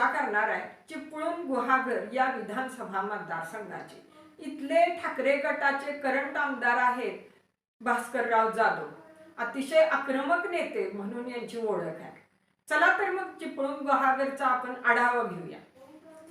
चर्चा करणार आहे चिपळूण गुहागर या विधानसभा मतदारसंघाची. इथले ठाकरे गटाचे करंट आमदार आहेत भास्करराव जाधव. अतिशय आक्रमक नेते म्हणून यांची ओळख आहे. चला तर मग चिपळूण गुहागरचा आपण आढावा घेऊया.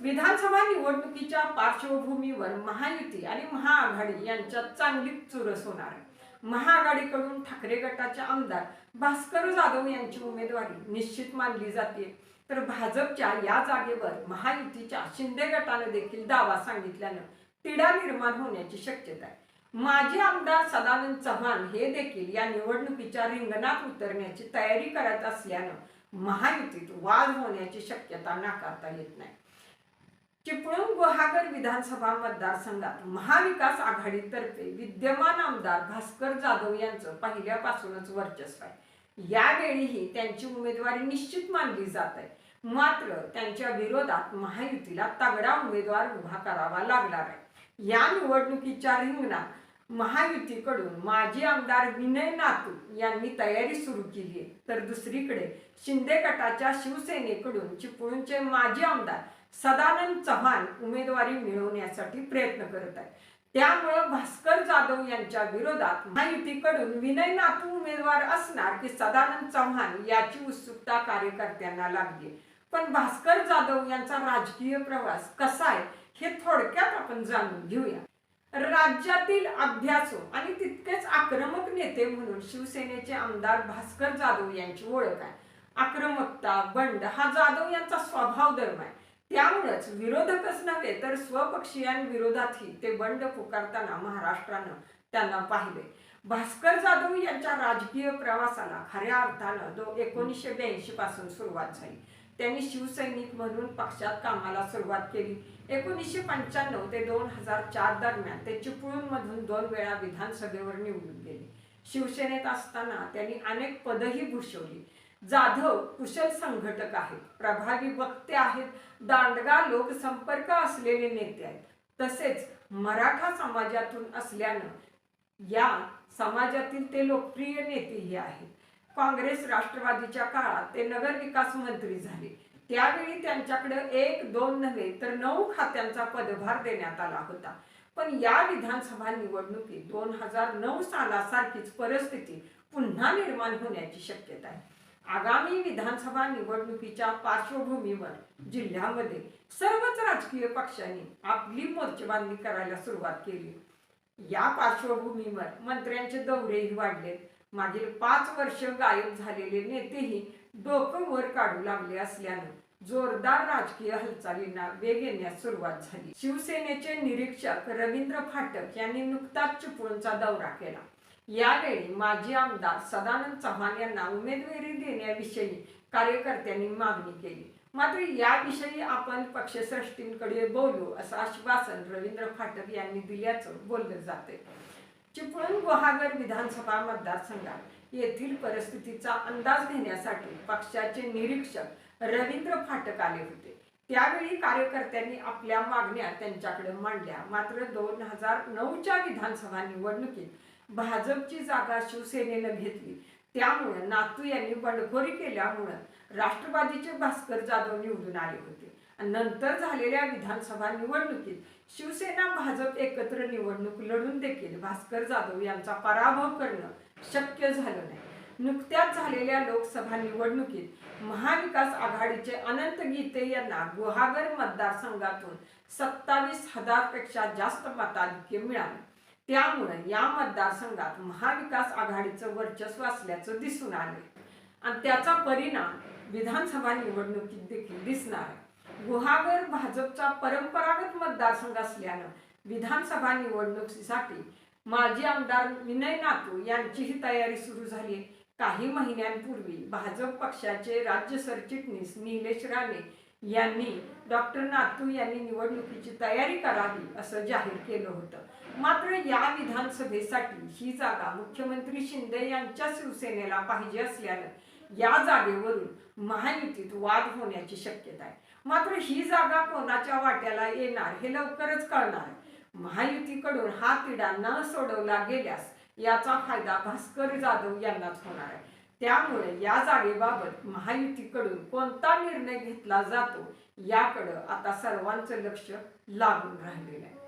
विधानसभा निवडणुकीच्या पार्श्वभूमीवर महायुती आणि महाआघाडी यांच्यात चांगली चुरस होणार आहे. महाआघाडीकडून ठाकरे गटाचे आमदार भास्कर जाधव यांची उमेदवारी निश्चित मानली जाते. तर भाजपच्या या जागेवर महायुतीच्या शिंदे गटाने देखील दावा सांगितल्यानं तिढा निर्माण होण्याची शक्यता आहे. माजी आमदार सदानंद चव्हाण हे देखील या निवडणुकीच्या रिंगणात उतरण्याची तयारी करत असल्यानं महायुतीत वाद होण्याची शक्यता नाकारता येत नाही. चिपळूण गुहागर विधानसभा मतदारसंघात महाविकास आघाडीतर्फे विद्यमान आमदार भास्कर जाधव यांचं पहिल्यापासूनच वर्चस्व आहे. यावेळीही त्यांची उमेदवारी निश्चित मानली जात आहे. मात्र त्यांच्या विरोधात महायुतीला तगडा उमेदवार उभा करावा लागणार आहे. या निवडणुकीच्या रिंगणात महायुतीकडून माजी आमदार विनय नातू यांनी तयारी सुरू केली आहे. तर दुसरीकडे शिंदे गटाच्या शिवसेनेकडून चिपळूणचे माजी आमदार सदानंद चव्हाण उमेदवारी मिळवण्यासाठी प्रयत्न करत आहेत. त्यामुळं भास्कर जाधव यांच्या विरोधात महायुतीकडून विनय नातू उमेदवार असणार की सदानंद चव्हाण याची उत्सुकता कार्यकर्त्यांना लागली पण भास्कर जाधव यांचा राजकीय प्रवास कसा आहे हे थोडक्यात आपण जाणून घेऊया. राज्यातील अभ्यासू आणि तितकेच आक्रमक नेते म्हणून शिवसेनेचे आमदार भास्कर जाधव यांची ओळख आहे. आक्रमकता बंड हा जाधव यांचा स्वभाव धर्म आहे. त्यामुळेच विरोधकच नव्हे तर स्वपक्षीयांविरोधातही ते बंड पुकारताना महाराष्ट्रानं त्यांना पाहिले. भास्कर जाधव यांच्या राजकीय प्रवासाला खऱ्या अर्थानं दो एकोणीसशे ब्याऐंशी पासून सुरुवात झाली. त्यांनी शिवसैनिक म्हणून पक्षात कामाला सुरुवात केली. एकोणीसशे पंच्याण्णव ते दोन हजार चार दरम्यान ते चिपळूणमधून दोन वेळा विधानसभेवर निवडून गेले. शिवसेनेत असताना त्यांनी अनेक पदही भूषवली. जाधव कुशल संघटक आहेत. प्रभावी वक्ते आहेत. दांडगा लोकसंपर्क असलेले नेते आहेत. तसेच मराठा समाजातून असल्यानं या समाजातील ते लोकप्रिय नेतेही आहेत. काँग्रेस राष्ट्रवादीच्या काळात ते नगरविकास मंत्री झाले. त्यावेळी त्यांच्याकडे एक दोन नव्हे तर नऊ खात्यांचा पदभार देण्यात आला होता. पण या विधानसभा निवडणुकीत दोन हजार नऊ सालासारखीच परिस्थिती पुन्हा निर्माण होण्याची शक्यता आहे. आगामी विधानसभा निवडणुकीच्या पार्श्वभूमीवर जिल्ह्यामध्ये सर्वच राजकीय पक्षांनी आपली मोर्चेबांधणी करायला सुरुवात केली. या पार्श्वभूमीवर मंत्र्यांचे दौरेही वाढलेत मागील पाच वर्ष गायब झालेले नेतेही डोकं वर काढू लागले असल्यानं जोरदार राजकीय हालचालींना वेग येण्यास सुरुवात झाली. शिवसेनेचे निरीक्षक रवींद्र फाटक यांनी नुकताच चिपळूणचा दौरा केला. यावेळी माजी आमदार सदानंद चव्हाण यांना उमेदवारी देण्याविषयी कार्यकर्त्यांनी मागणी केली. मात्र याविषयी आपण पक्षश्रेष्ठींकडे बोलू असं आश्वासन रवींद्र फाटक यांनी दिल्याचं बोललं जाते चिपळूण गुहागर विधानसभा मतदारसंघात येथील परिस्थितीचा अंदाज घेण्यासाठी पक्षाचे निरीक्षक रवींद्र फाटक आले होते. त्यावेळी कार्यकर्त्यांनी आपल्या मागण्या त्यांच्याकडे मांडल्या. मात्र दोन हजार नऊच्या विधानसभा निवडणुकीत भाजपची जागा शिवसेनेनं घेतली. त्यामुळे नातू यांनी बंडखोरी केल्यामुळं राष्ट्रवादीचे भास्कर जाधव निवडून आले होते. नंतर झालेल्या विधानसभा निवडणुकीत शिवसेना भाजप एकत्र निवडणूक लढून देखील भास्कर जाधव यांचा पराभव करणं शक्य झालं नाही. नुकत्याच झालेल्या लोकसभा निवडणुकीत महाविकास आघाडीचे अनंत गीते यांना गुहागर मतदारसंघातून सत्तावीस हजारपेक्षा जास्त मताधिक्य मिळाले. त्यामुळे या मतदारसंघात महाविकास आघाडीचं वर्चस्व असल्याचं दिसून आले आणि त्याचा परिणाम विधानसभा निवडणुकीत देखील दिसणार आहे. गुहागर भाजपचा परंपरागत मतदारसंघ असल्यानं विधानसभा निवडणुकीसाठी माजी आमदार विनय नातू यांचीही तयारी सुरू झाली काही महिन्यांपूर्वी भाजप पक्षाचे राज्य सरचिटणीस निलेश राणे यांनी डॉक्टर नातू यांनी निवडणुकीची तयारी करावी असं जाहीर केलं होतं. मात्र या विधानसभेसाठी ही जागा मुख्यमंत्री शिंदे यांच्या शिवसेनेला पाहिजे असल्यानं या जागेवरून महायुतीत वाद होण्याची शक्यता आहे. मात्र ही जागा कोणाच्या वाट्याला येणार हे लवकरच कळणार महायुतीकडून हा तिढा न सोडवला गेल्यास याचा फायदा भास्कर जाधव यांनाच होणार आहे. त्यामुळे या जागेबाबत महायुतीकडून कोणता निर्णय घेतला जातो याकडं आता सर्वांचं लक्ष लागून राहिलेलं आहे.